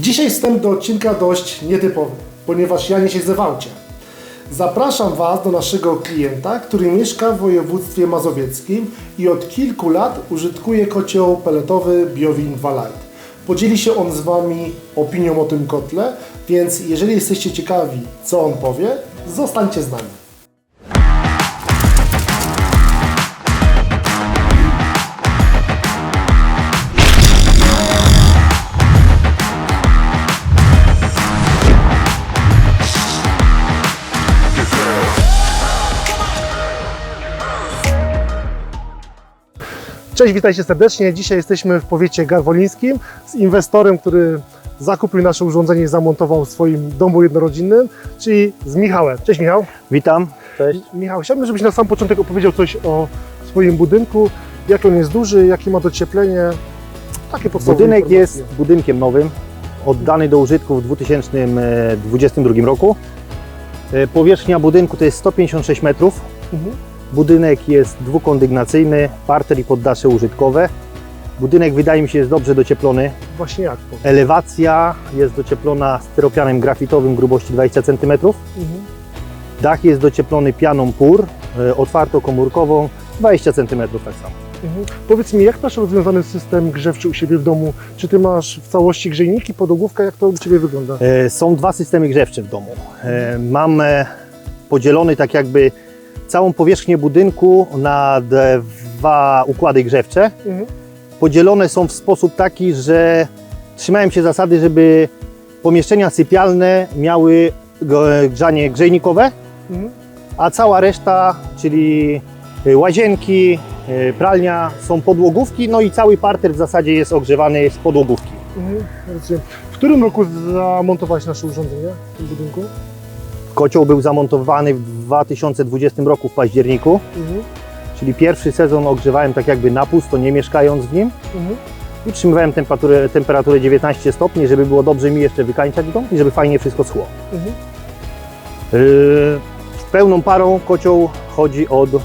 Dzisiaj wstęp do odcinka dość nietypowy, ponieważ ja nie siedzę w aucie. Zapraszam Was do naszego klienta, który mieszka w województwie mazowieckim i od kilku lat użytkuje kocioł peletowy Biowin 2 Light. Podzieli się on z Wami opinią o tym kotle, więc jeżeli jesteście ciekawi, co on powie, zostańcie z nami. Cześć, witajcie serdecznie. Dzisiaj jesteśmy w powiecie garwolińskim z inwestorem, który zakupił nasze urządzenie i zamontował w swoim domu jednorodzinnym, czyli z Michałem. Cześć Michał. Witam. Cześć. Michał, chciałbym, żebyś na sam początek opowiedział coś o swoim budynku, jak on jest duży, jakie ma docieplenie, takie podstawowe Budynek jest budynkiem nowym, oddany do użytku w 2022 roku. E, Powierzchnia budynku to jest 156 metrów. Mhm. Budynek jest dwukondygnacyjny, parter i poddasze użytkowe. Budynek wydaje mi się jest dobrze docieplony. Właśnie jak to? Elewacja jest docieplona styropianem grafitowym grubości 20 cm. Mhm. Dach jest docieplony pianą PUR, e, otwartokomórkową 20 cm tak samo. Mhm. Powiedz mi, jak masz rozwiązany system grzewczy u siebie w domu? Czy ty masz w całości grzejniki, podłogówka? Jak to u ciebie wygląda? E, Są dwa systemy grzewcze w domu. E, Mam e, podzielony tak jakby całą powierzchnię budynku na dwa układy grzewcze. Mhm. Podzielone są w sposób taki, że trzymałem się zasady, żeby pomieszczenia sypialne miały grzanie grzejnikowe, Mhm. a cała reszta, czyli e, łazienki, e, pralnia, są podłogówki, no i cały parter w zasadzie jest ogrzewany z podłogówki. Mhm. W którym roku zamontowałeś nasze urządzenie w tym budynku? Kocioł był zamontowany w 2020 roku w październiku, Mhm. czyli pierwszy sezon ogrzewałem tak jakby na pusto, nie mieszkając w nim. Mhm. I utrzymywałem temperaturę, temperaturę 19 stopni, żeby było dobrze mi jeszcze wykańczać dom i żeby fajnie wszystko schło. Mhm. Yy, pełną parą kocioł chodzi od yy,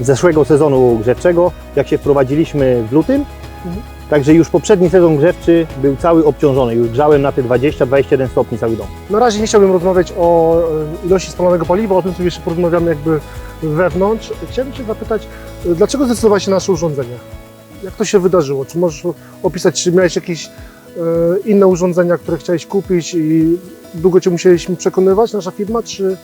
zeszłego sezonu grzewczego, jak się wprowadziliśmy w lutym. Mhm. Także już poprzedni sezon grzewczy był cały obciążony. Już grzałem na te 20-21 stopni cały dom. Na razie nie chciałbym rozmawiać o e, ilości spalonego paliwa, o tym sobie jeszcze porozmawiamy jakby wewnątrz. Chciałbym Cię zapytać, e, dlaczego zdecydowałeś się na nasze urządzenie? Jak to się wydarzyło? Czy możesz opisać, czy miałeś jakieś inne urządzenia, które chciałeś kupić i długo Cię musieliśmy przekonywać, nasza firma, czy...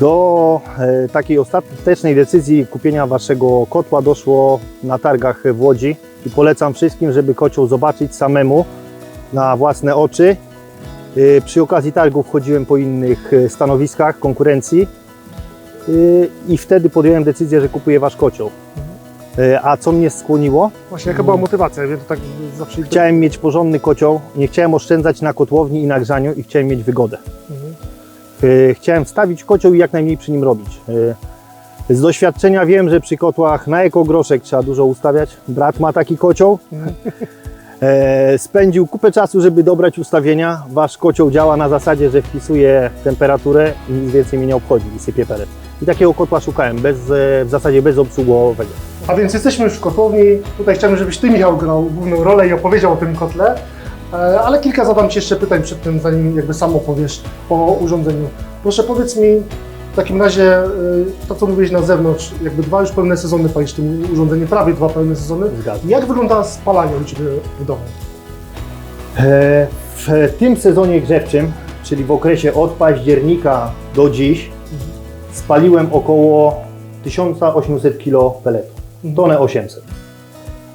Do e, takiej ostatecznej decyzji kupienia waszego kotła doszło na targach w Łodzi i polecam wszystkim, żeby kocioł zobaczyć samemu na własne oczy. E, Przy okazji targów chodziłem po innych e, stanowiskach konkurencji e, i wtedy podjąłem decyzję, że kupuję wasz kocioł. E, A co mnie skłoniło? Właśnie jaka była motywacja? Ja wiem, to tak zawsze... Chciałem mieć porządny kocioł, nie chciałem oszczędzać na kotłowni i na grzaniu i chciałem mieć wygodę. Mhm. E, Chciałem wstawić kocioł i jak najmniej przy nim robić. E, Z doświadczenia wiem, że przy kotłach na ekogroszek trzeba dużo ustawiać. Brat ma taki kocioł. Mhm. Spędził kupę czasu, żeby dobrać ustawienia. Wasz kocioł działa na zasadzie, że wpisuje temperaturę i nic więcej mnie nie obchodzi i sypie pelet. I takiego kotła szukałem, bez, e, w zasadzie bezobsługowego. A więc jesteśmy już w kotłowni. Tutaj chciałbym, żebyś Ty, Michał, grał główną rolę i opowiedział o tym kotle. E, Ale kilka zadam Ci jeszcze pytań przed tym, zanim jakby sam opowiesz o urządzeniu. Proszę powiedz mi w takim razie e, to, co mówiłeś na zewnątrz, jakby dwa już pełne sezony palisz tym urządzeniem, prawie dwa pełne sezony. Zgadzam. Jak wygląda spalanie u Ciebie w domu? W tym sezonie grzewczym, czyli w okresie od października do dziś, spaliłem około 1800 kg peletu, tonę 800.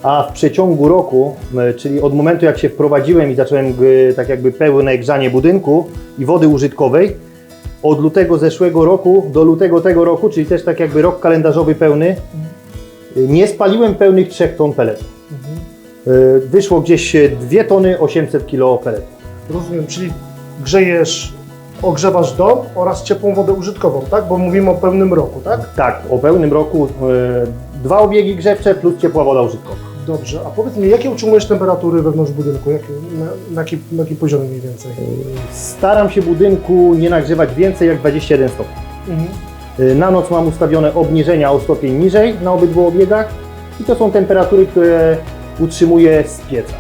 A w przeciągu roku, czyli od momentu jak się wprowadziłem i zacząłem tak jakby pełne grzanie budynku i wody użytkowej, od lutego zeszłego roku do lutego tego roku, czyli też tak jakby rok kalendarzowy pełny, e, nie spaliłem pełnych 3 ton peletu. E, Wyszło gdzieś 2 tony 800 kg peletu. Rozumiem, czyli grzejesz, ogrzewasz dom oraz ciepłą wodę użytkową, tak? Bo mówimy o pełnym roku, tak? Tak, o pełnym roku e, dwa obiegi grzewcze plus ciepła woda użytkowa. Dobrze, a powiedz mi, jakie utrzymujesz temperatury wewnątrz budynku? Jakie, na, na, jakim, na jakim poziomie mniej więcej? Staram się budynku nie nagrzewać więcej jak 21 stopni. Mhm. E, Na noc mam ustawione obniżenia o stopień niżej na obydwu obiegach i to są temperatury, które utrzymuję z pieca.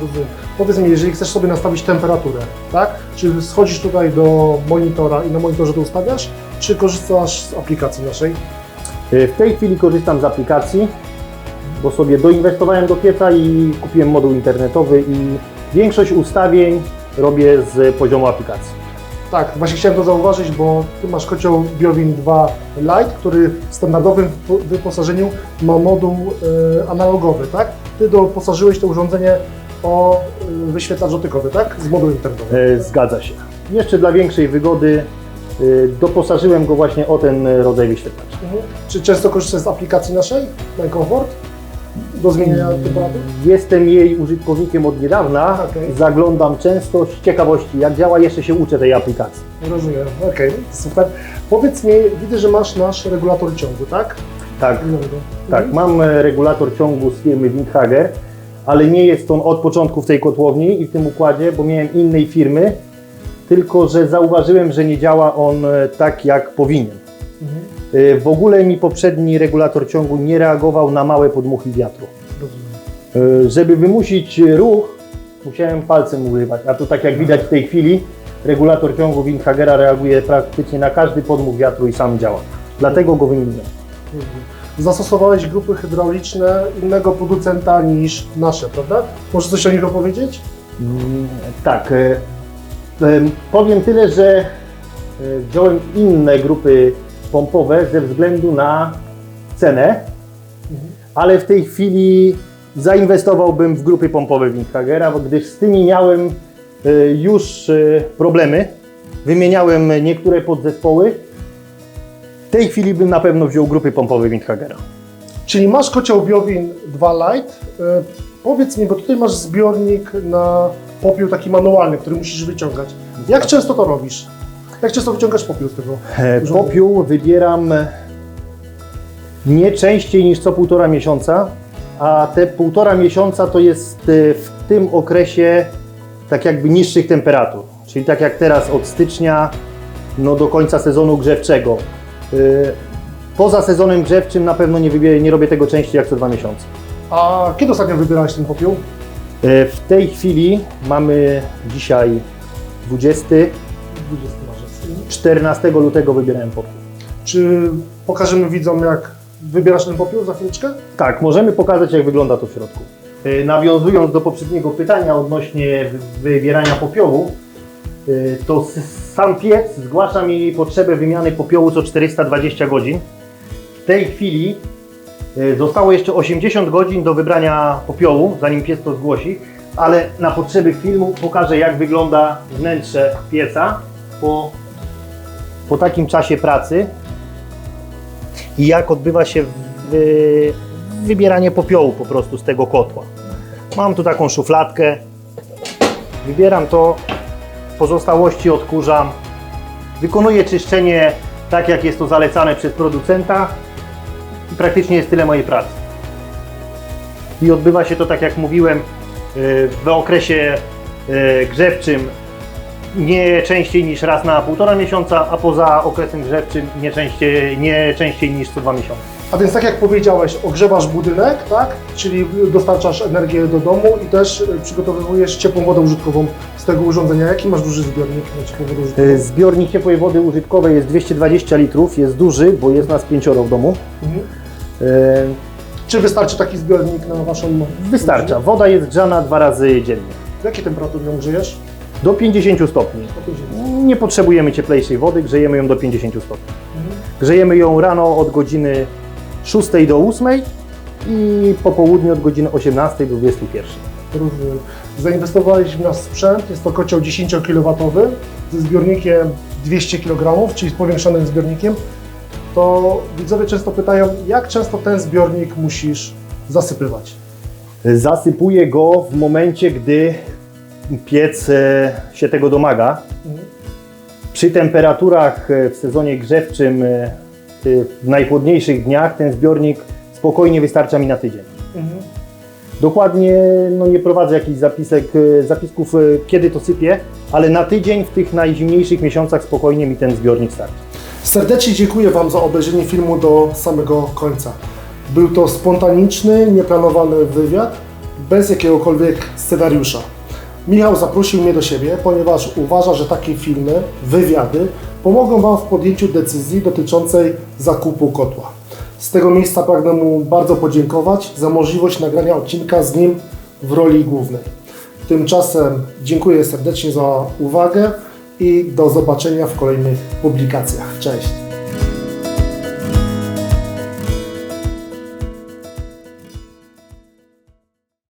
Rozumiem. Powiedz mi, jeżeli chcesz sobie nastawić temperaturę, tak? Czy schodzisz tutaj do monitora i na monitorze to ustawiasz, czy korzystasz z aplikacji naszej? Y, W tej chwili korzystam z aplikacji, bo sobie doinwestowałem do pieca i kupiłem moduł internetowy i większość ustawień robię z poziomu aplikacji. Tak, właśnie chciałem to zauważyć, bo Ty masz kocioł Biowin 2 Lite, który w standardowym wypo- wyposażeniu ma moduł e, analogowy, tak? Ty doposażyłeś to urządzenie o e, wyświetlacz dotykowy, tak? Z modułem internetowym. E, Zgadza się. Jeszcze dla większej wygody y, doposażyłem go właśnie o ten rodzaj wyświetlacza. Mhm. Czy często korzystasz z aplikacji naszej, na komfort, do zmieniania temperatury? Jestem jej użytkownikiem od niedawna, Okej. zaglądam często z ciekawości, jak działa, jeszcze się uczę tej aplikacji. Rozumiem, okej, super. Powiedz mi, widzę, że masz nasz regulator ciągu, tak? Tak, tak, Mhm. mam e, regulator ciągu z firmy Windhager, ale nie jest on od początku w tej kotłowni i w tym układzie, bo miałem innej firmy, tylko że zauważyłem, że nie działa on e, tak, jak powinien. Mhm. E, W ogóle mi poprzedni regulator ciągu nie reagował na małe podmuchy wiatru. Rozumiem. E, Żeby wymusić ruch, musiałem palcem używać, a tu tak jak widać w tej chwili, regulator ciągu Windhagera reaguje praktycznie na każdy podmuch wiatru i sam działa. Dlatego go wymieniłem. Mhm. Zastosowałeś grupy hydrauliczne innego producenta niż nasze, prawda? Możesz coś o nich opowiedzieć? Mm, Tak. e, em, Powiem tyle, że e, wziąłem inne grupy pompowe ze względu na cenę, ale w tej chwili zainwestowałbym w grupy pompowe Windhagera, bo gdyż z tymi miałem e, już e, problemy. Wymieniałem niektóre podzespoły. W tej chwili bym na pewno wziął grupy pompowe Windhagera. Czyli masz kocioł Biowin 2 Lite. E, powiedz mi, bo tutaj masz zbiornik na popiół taki manualny, który musisz wyciągać. Jak często to robisz? Jak często wyciągasz popiół z tego? E, urządzenia? Popiół wybieram nie częściej niż co półtora miesiąca, a te półtora miesiąca to jest e, w tym okresie tak jakby niższych temperatur. Czyli tak jak teraz od stycznia no do końca sezonu grzewczego. E, Poza sezonem grzewczym na pewno nie, wybie- nie robię tego częściej jak co dwa miesiące. A kiedy ostatnio wybierałeś ten popiół? E, W tej chwili mamy dzisiaj 20, 20 marzec. 14 lutego wybierałem popiół. Czy pokażemy widzom, jak wybierasz ten popiół za chwileczkę? Tak, możemy pokazać, jak wygląda to w środku. Y, Nawiązując do poprzedniego pytania odnośnie wy- wybierania popiołu, y, to sam piec zgłasza mi potrzebę wymiany popiołu co 420 godzin. W tej chwili y, zostało jeszcze 80 godzin do wybrania popiołu, zanim piec to zgłosi, ale na potrzeby filmu pokażę, jak wygląda wnętrze pieca po, po takim czasie pracy i jak odbywa się wy, wybieranie popiołu po prostu z tego kotła. Mam tu taką szufladkę, wybieram to, pozostałości odkurzam, wykonuję czyszczenie tak jak jest to zalecane przez producenta i praktycznie jest tyle mojej pracy. I odbywa się to tak jak mówiłem y, w okresie y, grzewczym nie częściej niż raz na półtora miesiąca, a poza okresem grzewczym nie częściej, nie częściej niż co dwa miesiące. A więc tak jak powiedziałeś, ogrzewasz budynek, tak? Czyli dostarczasz energię do domu i też y, przygotowujesz ciepłą wodę użytkową z tego urządzenia. Jaki masz duży zbiornik na ciepłą wodę użytkową? Y, Zbiornik ciepłej wody użytkowej jest 220 litrów, jest duży, bo jest nas pięcioro w domu. Mhm. Y, Czy wystarczy taki zbiornik na Waszą... Wystarcza. Woda jest grzana dwa razy dziennie. W jakiej temperatury ją grzejesz? Do 50 stopni. Nie potrzebujemy cieplejszej wody, grzejemy ją do 50 stopni. Mhm. Grzejemy ją rano od godziny 6 do 8 i po południu od godziny 18 do 21. Rozumiem. Zainwestowałeś w nasz sprzęt, jest to kocioł 10 kW ze zbiornikiem 200 kg, czyli z powiększonym zbiornikiem. To widzowie często pytają, jak często ten zbiornik musisz zasypywać? Zasypuję go w momencie, gdy piec e, się tego domaga. Mhm. Przy temperaturach e, w sezonie grzewczym, e, w najchłodniejszych dniach, ten zbiornik spokojnie wystarcza mi na tydzień. Mhm. Dokładnie no nie prowadzę jakichś zapisek, e, zapisków, e, kiedy to sypię, ale na tydzień w tych najzimniejszych miesiącach spokojnie mi ten zbiornik starczy. Serdecznie dziękuję Wam za obejrzenie filmu do samego końca. Był to spontaniczny, nieplanowany wywiad. bez jakiegokolwiek scenariusza. Michał zaprosił mnie do siebie, ponieważ uważa, że takie filmy, wywiady pomogą Wam w podjęciu decyzji dotyczącej zakupu kotła. Z tego miejsca pragnę mu bardzo podziękować za możliwość nagrania odcinka z nim w roli głównej. Tymczasem dziękuję serdecznie za uwagę i do zobaczenia w kolejnych publikacjach. Cześć!